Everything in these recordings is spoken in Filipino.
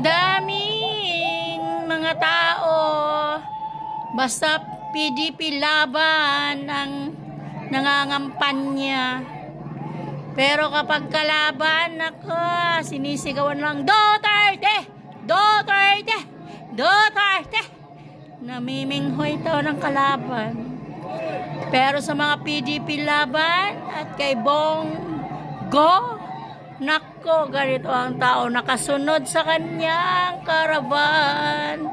Daming mga tao. Basta PDP laban ang nangangampanya. Pero kapag kalaban, nako, sinisigawan lang, Duterte! Duterte! Duterte! Namiminghoy ito ng kalaban. Pero sa mga PDP laban at kay Bong Go, nako, ganito ang tao nakasunod sa kanyang karaban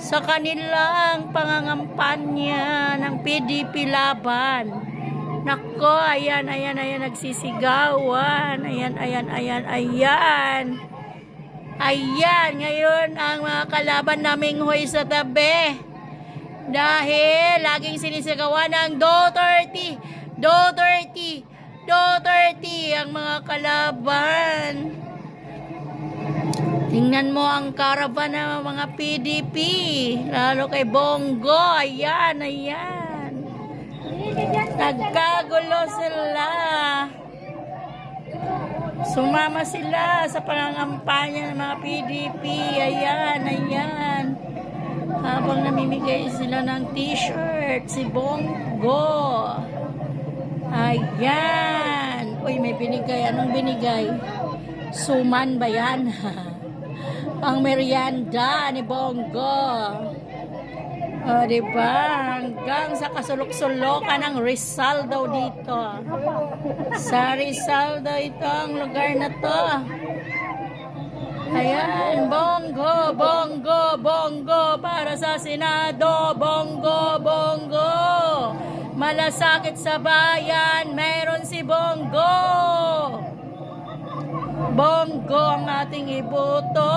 sa kanilang pangangampanya ng PDP laban. Nako, ayan, ayan, ayan, nagsisigawan. Ayan, ayan, ayan, ayan. Ayan, ngayon ang mga kalaban naming hoy sa tabi. Dahil laging sinisigawan ng Duterte, Duterte, Duterte ang mga kalaban. Tingnan mo ang karaban ng mga PDP, lalo kay Bongo. Ayan, ayan. Nagkagulo sila. Sumama sila sa pangangampanya ng mga PDP. Ayan, ayan. Habang namimigay sila ng t-shirt, si Bongo. Ayan. Uy, may binigay. Anong binigay? Suman ba yan? Pang merienda ni Bongo. O, diba? Hanggang sa kasulok-sulokan ng Rizal daw dito. Sa Rizal daw ito ang lugar na to. Ayan, bongo, bongo, bongo para sa Senado, bongo, bongo. Malasakit sa bayan, mayroon si bongo. Bongo ang ating iboto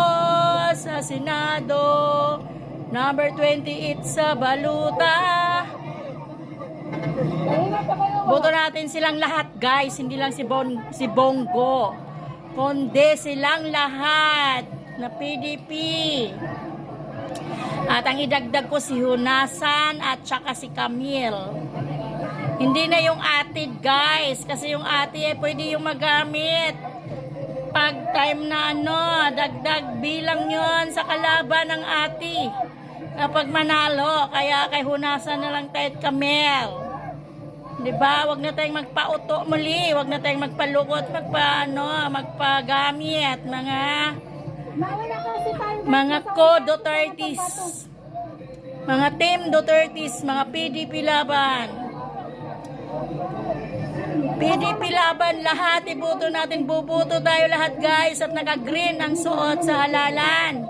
sa Senado. Number 28 sa baluta. Boto natin silang lahat, guys. Hindi lang si, bon, si Bongo. Kundi silang lahat na PDP. At ang idagdag ko si Hunasan at saka si Camille. Hindi na yung atid, guys. Kasi yung atid, eh, pwede yung magamit. Pag time na ano, dagdag bilang yon sa kalaban ng ati. Kapag manalo, kaya kay Hunasan na lang tayo Camille. Di ba? Huwag na tayong magpauto muli. Huwag na tayong magpalukot, magpa, ano, magpagamit. Mga, mga co-Dutertis. Mga team Dutertis, mga PDP laban. PDP laban lahat, ibuto natin, bubuto tayo lahat guys at naka-green ang suot sa halalan.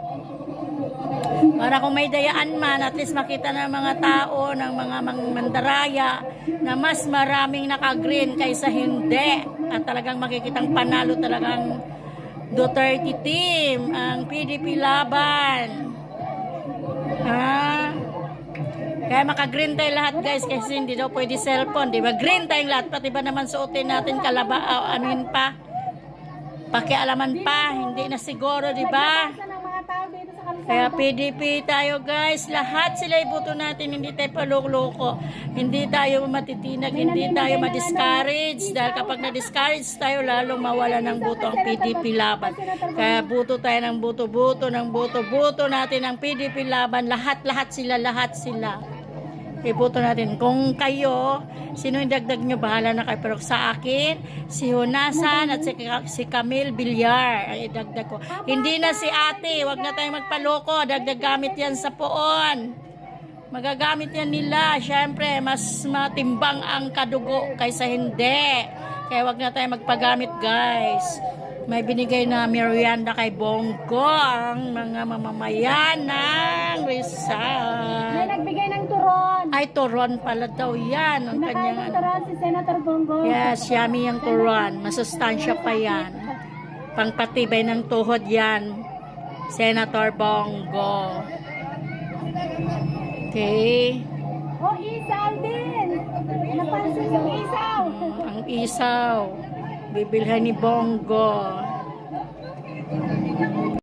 Para kung may dayaan man, at least makita ng mga tao, ng mga mandaraya, na mas maraming naka-green kaysa hindi. At talagang makikitang panalo talagang Duterte team, ang PDP laban. Ha? Kaya maka-green tayo lahat guys kasi hindi daw pwede cellphone, di ba? Green tayong lahat, pati ba naman suotin natin kalaba, uh, anuin pa? Pakialaman pa, hindi na siguro, di ba? Kaya PDP tayo guys, lahat sila ibuto natin, hindi tayo palukloko, hindi tayo matitinag, hindi tayo ma-discourage, dahil kapag na-discourage tayo, lalo mawala ng buto ang PDP laban. Kaya buto tayo ng buto-buto, ng buto-buto natin ang PDP laban, lahat-lahat sila, lahat sila. Ibuto natin. Kung kayo, sino yung dagdag nyo, bahala na kayo. Pero sa akin, si Hunasan at si, si Camille Villar ang idagdag ko. Hindi na si ate, wag na tayong magpaloko. Dagdag gamit yan sa poon. Magagamit yan nila. Siyempre, mas matimbang ang kadugo kaysa hindi. Kaya wag na tayong magpagamit, guys. May binigay na merienda kay Bongo ang mga mamamayan ng Rizal. May nagbigay ng turon. Ay, turon pala daw yan. Ang Nakain kanyang ng ano. turon si Senator Bongo. Yes, yummy yung turon. Masustansya pa yan. Pangpatibay ng tuhod yan. Senator Bongo. Okay. Oh, isaw din. Napansin yung isaw. Ang isaw. Bibilhan ni Bongo.